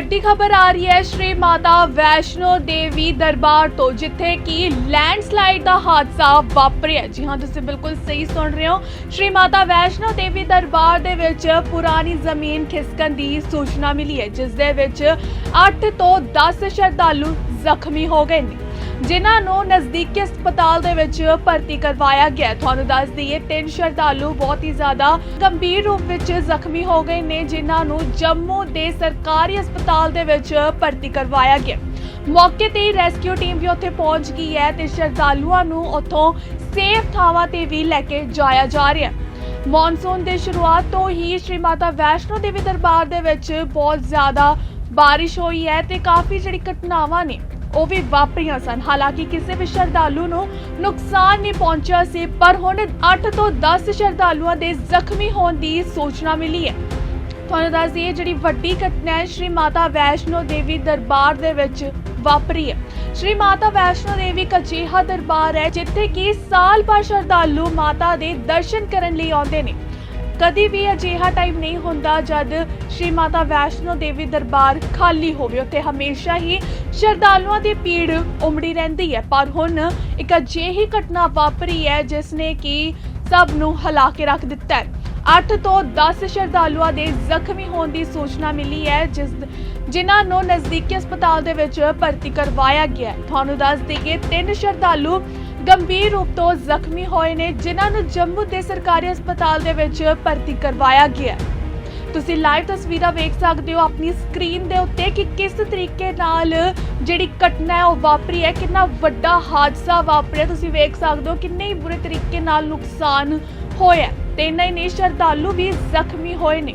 ਵੱਡੀ ਖਬਰ ਆ ਰਹੀ ਹੈ, ਸ਼੍ਰੀ ਮਾਤਾ ਵੈਸ਼ਨੋ ਦੇਵੀ ਦਰਬਾਰ ਤੋਂ, ਜਿੱਥੇ ਕਿ ਲੈਂਡਸਲਾਈਡ ਦਾ ਹਾਦਸਾ ਵਾਪਰਿਆ। ਜੀ ਹਾਂ, ਤੁਸੀਂ ਬਿਲਕੁਲ ਸਹੀ ਸੁਣ ਰਹੇ ਹੋ। ਸ਼੍ਰੀ ਮਾਤਾ ਵੈਸ਼ਨੋ ਦੇਵੀ ਦਰਬਾਰ ਦੇ ਵਿੱਚ ਪੁਰਾਣੀ ਜ਼ਮੀਨ ਖਿਸਕਣ ਦੀ ਸੂਚਨਾ ਮਿਲੀ ਹੈ, ਜਿਸ ਦੇ ਵਿੱਚ 8 ਤੋਂ 10 ਸ਼ਰਧਾਲੂ ਜ਼ਖਮੀ ਹੋ ਗਏ ਨੇ। ਜਿਨ੍ਹਾਂ ਨੂੰ ਨਜ਼ਦੀਕੀ ਹਸਪਤਾਲ ਦੇ ਵਿੱਚ ਭਰਤੀ ਕਰਵਾਇਆ ਗਿਆ ਤੁਹਾਨੂੰ ਦੱਸ ਦਈਏ, ਤਿੰਨ ਸ਼ਰਧਾਲੂ ਬਹੁਤ ਹੀ ਜ਼ਿਆਦਾ ਗੰਭੀਰ ਰੂਪ ਵਿੱਚ ਜ਼ਖਮੀ ਹੋ ਗਏ ਨੇ, ਜਿਨ੍ਹਾਂ ਨੂੰ ਜੰਮੂ ਦੇ ਸਰਕਾਰੀ ਹਸਪਤਾਲ ਦੇ ਵਿੱਚ ਭਰਤੀ ਕਰਵਾਇਆ ਗਿਆ ਮੌਕੇ ਤੇ ਹੀ ਰੈਸਕਿਊ ਟੀਮ ਵੀ ਉੱਥੇ ਪਹੁੰਚ ਗਈ ਹੈ ਤੇ ਸ਼ਰਧਾਲੂਆਂ ਨੂੰ ਉੱਥੋਂ ਸੇਫ ਥਾਵਾਂ ਤੇ ਵੀ ਲੈ ਕੇ ਜਾਇਆ ਜਾ ਰਿਹਾ ਹੈ। ਮੌਨਸੂਨ ਦੇ ਸ਼ੁਰੂਆਤ ਤੋਂ ਹੀ ਸ਼੍ਰੀ ਮਾਤਾ ਵੈਸ਼ਨੋ ਦੇਵੀ ਦਰਬਾਰ ਦੇ ਵਿੱਚ ਬਹੁਤ ਜ਼ਿਆਦਾ ਬਾਰਿਸ਼ ਹੋਈ ਹੈ ਤੇ ਕਾਫੀ ਜਿਹੜੀ ਘਟਨਾਵਾਂ ਨੇ ਉਹ ਵੀ ਵਾਪਰੀਆਂ ਸਨ। ਹਾਲਾਂਕਿ ਕਿਸੇ ਵੀ ਸ਼ਰਧਾਲੂ ਨੂੰ ਨੁਕਸਾਨ ਨਹੀਂ ਪਹੁੰਚਿਆ ਸੀ, ਪਰ ਹੁਣ 8 ਤੋਂ 10 ਸ਼ਰਧਾਲੂਆਂ ਦੇ ਜ਼ਖਮੀ ਹੋਣ ਦੀ ਸੂਚਨਾ ਮਿਲੀ ਹੈ। ਤੁਹਾਨੂੰ ਦੱਸ ਦਈਏ, ਜਿਹੜੀ ਵੱਡੀ ਘਟਨਾ ਹੈ, ਸ਼੍ਰੀ ਮਾਤਾ ਵੈਸ਼ਨੋ ਦੇਵੀ ਦਰਬਾਰ ਦੇ ਵਿੱਚ ਵਾਪਰੀ ਹੈ। ਸ਼੍ਰੀ ਮਾਤਾ ਵੈਸ਼ਨੋ ਦੇਵੀ ਇੱਕ ਅਜਿਹਾ ਦਰਬਾਰ ਹੈ, ਜਿੱਥੇ ਕਿ ਸਾਲ ਭਰ ਸ਼ਰਧਾਲੂ ਮਾਤਾ ਦੇ ਦਰਸ਼ਨ ਕਰਨ ਲਈ ਆਉਂਦੇ ਨੇ। ਕਦੀ ਵੀ ਅਜਿਹਾ ਟਾਈਮ ਨਹੀਂ ਹੁੰਦਾ ਜਦ ਸ਼੍ਰੀ ਮਾਤਾ ਵੈਸ਼ਨੋ ਦੇਵੀ ਦਰਬਾਰ ਖਾਲੀ ਹੋਵੇ, ਉੱਥੇ ਹਮੇਸ਼ਾ ਹੀ ਸ਼ਰਧਾਲੂਆਂ ਦੀ ਭੀੜ ਉਮੜੀ ਰਹਿੰਦੀ ਹੈ। ਪਰ ਹੁਣ ਇੱਕ ਅਜਿਹੀ ਘਟਨਾ ਵਾਪਰੀ ਹੈ ਜਿਸ ਨੇ ਕਿ ਸਭ ਨੂੰ ਹਿਲਾ ਕੇ ਰੱਖ ਦਿੱਤਾ ਹੈ। 8 ਤੋਂ 10 ਸ਼ਰਧਾਲੂਆਂ ਦੇ ਜ਼ਖਮੀ ਹੋਣ ਦੀ ਸੂਚਨਾ ਮਿਲੀ ਹੈ, ਜਿਸ ਜਿਨ੍ਹਾਂ ਨੂੰ ਨਜ਼ਦੀਕੀ ਹਸਪਤਾਲ ਦੇ ਵਿੱਚ ਭਰਤੀ ਕਰਵਾਇਆ ਗਿਆ ਤੁਹਾਨੂੰ ਦੱਸ ਦਈਏ, ਤਿੰਨ ਸ਼ਰਧਾਲੂ ਗੰਭੀਰ ਰੂਪ ਤੋਂ ਜ਼ਖਮੀ ਹੋਏ ਨੇ, ਜਿਨ੍ਹਾਂ ਨੂੰ ਜੰਮੂ ਦੇ ਸਰਕਾਰੀ ਹਸਪਤਾਲ ਦੇ ਵਿੱਚ ਭਰਤੀ ਕਰਵਾਇਆ ਗਿਆ ਤੁਸੀਂ ਲਾਈਵ ਤਸਵੀਰਾਂ ਵੇਖ ਸਕਦੇ ਹੋ, ਆਪਣੀ ਸਕਰੀਨ ਦੇ ਉੱਤੇ ਕਿ ਕਿਸ ਤਰੀਕੇ ਨਾਲ ਜਿਹੜੀ ਘਟਨਾ ਹੈ, ਉਹ ਵਾਪਰੀ ਹੈ, ਕਿੰਨਾ ਵੱਡਾ ਹਾਦਸਾ ਵਾਪਰਿਆ। ਤੁਸੀਂ ਵੇਖ ਸਕਦੇ ਹੋ, ਕਿੰਨੇ ਹੀ ਬੁਰੇ ਤਰੀਕੇ ਨਾਲ ਨੁਕਸਾਨ ਹੋਇਆ ਤੇ ਇੰਨਾ ਹੀ ਨਹੀਂ ਸ਼ਰਧਾਲੂ ਵੀ ਜ਼ਖਮੀ ਹੋਏ ਨੇ।